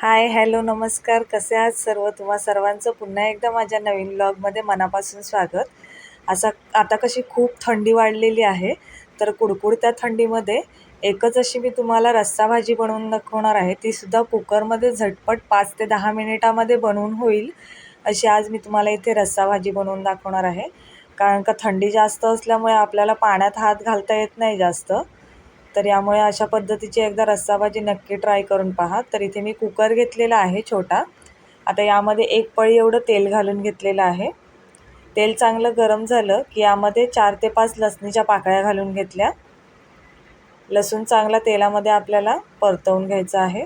Hi hello नमस्कार. कसे आहात सर्व? तुम्हा सर्वांचं पुन्हा एकदा माझ्या नवीन ब्लॉगमध्ये मनापासून स्वागत. असा आता कशी खूप थंडी वाढलेली आहे तर कुडकुडत्या थंडीमध्ये एकच अशी मी तुम्हाला रस्सा भाजी बनवून दाखवणार आहे. तीसुद्धा कुकरमध्ये झटपट पाच ते दहा मिनिटामध्ये बनवून होईल. अशी आज मी तुम्हाला इथे रस्सा भाजी बनवून दाखवणार आहे. कारण का थंडी जास्त असल्यामुळे आपल्याला पाण्यात हात घालता येत नाही जास्त. तर यामुळे अशा पद्धतीची एकदा रस्साभाजी नक्की ट्राय करून पहा. तर इथे मी कुकर घेतलेला आहे छोटा. आता यामध्ये एक पळी एवढं तेल घालून घेतलेलं आहे. तेल चांगलं गरम झालं की यामध्ये चार ते पाच लसणीच्या पाकळ्या घालून घेतल्या. लसूण चांगला तेलामध्ये आपल्याला परतवून घ्यायचं आहे.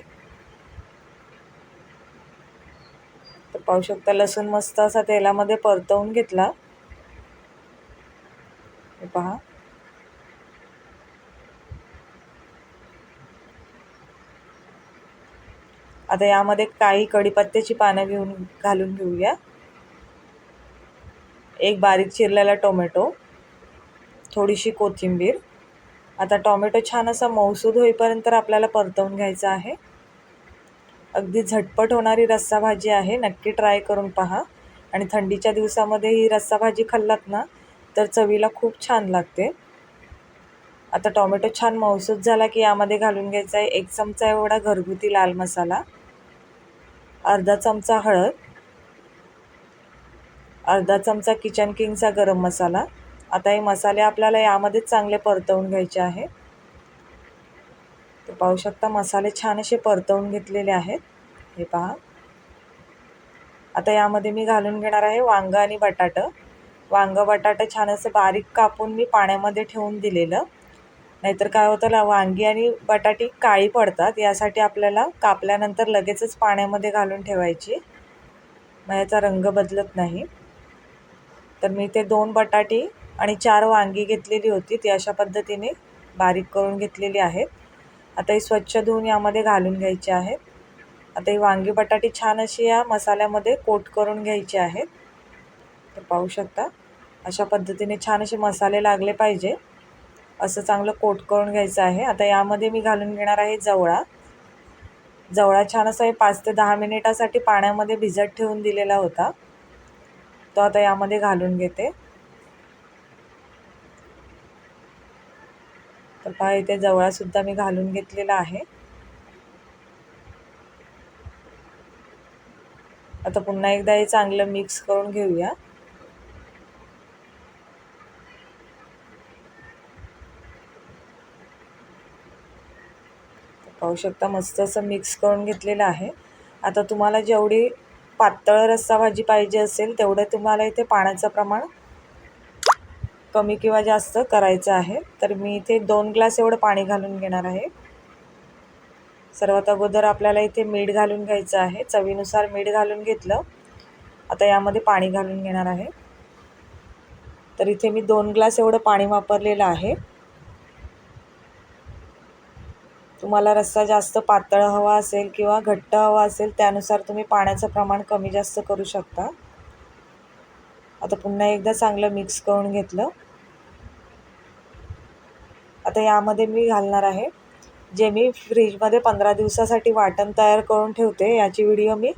तर पाहू शकता लसूण मस्त असा तेलामध्ये परतवून घेतला पहा आता यामध्ये काही कढीपत्त्याची पानं घेऊन घालून घेऊया. एक बारीक चिरलेला टोमॅटो थोडीशी कोथिंबीर. आता टोमॅटो छान असा मौसूद होईपर्यंत आपल्याला परतवून घ्यायचा आहे. अगदी झटपट होणारी रस्सा भाजी आहे नक्की ट्राय करून पहा. आणि थंडीच्या दिवसामध्ये ही रस्सा भाजी खाल्लात ना तर चवीला खूप छान लागते. आता टोमॅटो छान मऊसूद झाला की यामध्ये घालून घ्यायचा आहे एक चमचा एवढा घरगुती लाल मसाला. अर्धा चमचा हळद अर्धा चमचा किचन किंगचा गरम मसाला. आता हे मसाले आपल्याला यामध्येच चांगले परतवून घ्यायचे आहे तर पाहू शकता मसाले छान असे परतवून घेतलेले आहेत. हे पहा. आता यामध्ये मी घालून घेणार आहे वांगं आणि बटाटं. वांगं बटाटं छान असं बारीक कापून मी पाण्यामध्ये ठेवून दिलेलं. नाहीतर काय होतं वांगी आणि बटाटी काळी पडतात. यासाठी आपल्याला कापल्यानंतर लगेचच पाण्यामध्ये घालून ठेवायची. मग याचा रंग बदलत नाही. तर मी ते दोन बटाटी आणि चार वांगी घेतलेली होती. ती अशा पद्धतीने बारीक करून घेतलेली आहेत. आता ही स्वच्छ धुवून यामध्ये घालून घ्यायची आहेत. आता ही वांगी बटाटी छान अशी या मसाल्यामध्ये कोट करून घ्यायची आहेत. तर पाहू शकता अशा पद्धतीने छान असे मसाले लागले पाहिजे. असं चांगलं कोट करून घ्यायचं आहे. आता यामध्ये मी घालून घेणार आहे जवळा. जवळा छान असा पाच ते दहा मिनिटासाठी पाण्यामध्ये भिजत ठेवून दिलेला होता. तो आता यामध्ये घालून घेते. तर पहा इथे जवळासुद्धा मी घालून घेतलेला आहे. आता पुन्हा एकदा हे चांगलं मिक्स करून घेऊया. पाहू शकता मस्त असं मिक्स करून घेतलेलं आहे. आता तुम्हाला जेवढी पातळ रस्सा भाजी पाहिजे असेल तेवढं तुम्हाला इथे पाण्याचं प्रमाण कमी किंवा जास्त करायचं आहे. तर मी इथे दोन ग्लास एवढं पाणी घालून घेणार आहे. सर्वात अगोदर आपल्याला इथे मीठ घालून घ्यायचं आहे. चवीनुसार मीठ घालून घेतलं. आता यामध्ये पाणी घालून घेणार आहे. तर इथे मी दोन ग्लास एवढं पाणी वापरलेलं आहे. तुम्हाला रस्सा जास्त पातळ हवा असेल किंवा घट्ट हवा असेल त्यानुसार तुम्ही पाण्याचं प्रमाण कमी जास्त करू शकता. आता पुन्हा एकदा चांगलं मिक्स करून घेतलं. आता यामध्ये मी घालणार आहे जे मी फ्रीजमध्ये पंधरा दिवसासाठी वाटण तयार करून ठेवते याची व्हिडिओ मी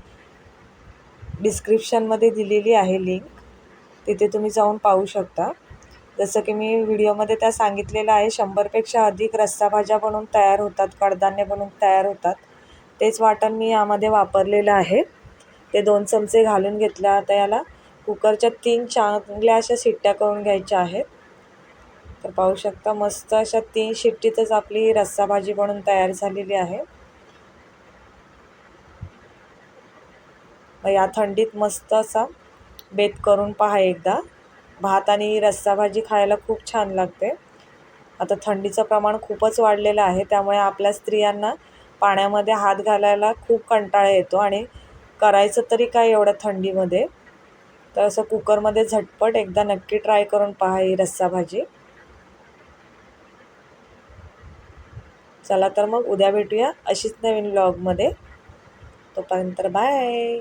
डिस्क्रिप्शनमध्ये दिलेली आहे लिंक तिथे तुम्ही जाऊन पाहू शकता. जसं की मी व्हिडिओमध्ये त्या सांगितलेलं आहे शंभरपेक्षा अधिक रस्सा भाज्या बनवून तयार होतात कडधान्य बनवून तयार होतात. तेच वाटण मी यामध्ये वापरलेलं आहे. ते दोन चमचे घालून घेतल्या आता याला. कुकरच्या तीन चांगल्या अशा शिट्ट्या करून घ्यायच्या आहेत. तर पाहू शकता मस्त अशा तीन शिट्टीतच आपली रस्सा भाजी बनून तयार झालेली आहे. या थंडीत मस्त असा बेत करून पहा एकदा. भात आणि रस्सा भाजी खायला खूप छान लागते. आता थंडीचं प्रमाण खूपच वाढलेलं आहे त्यामुळे आपल्या स्त्रियांना पाण्यामध्ये हात घालायला खूप कंटाळा येतो आणि करायचं तरी काय एवढ्या थंडीमध्ये. तर असं कुकरमध्ये झटपट एकदा नक्की ट्राय करून पहा ही रस्सा भाजी. चला तर मग उद्या भेटूया अशीच नवीन ब्लॉगमध्ये तोपर्यंत बाय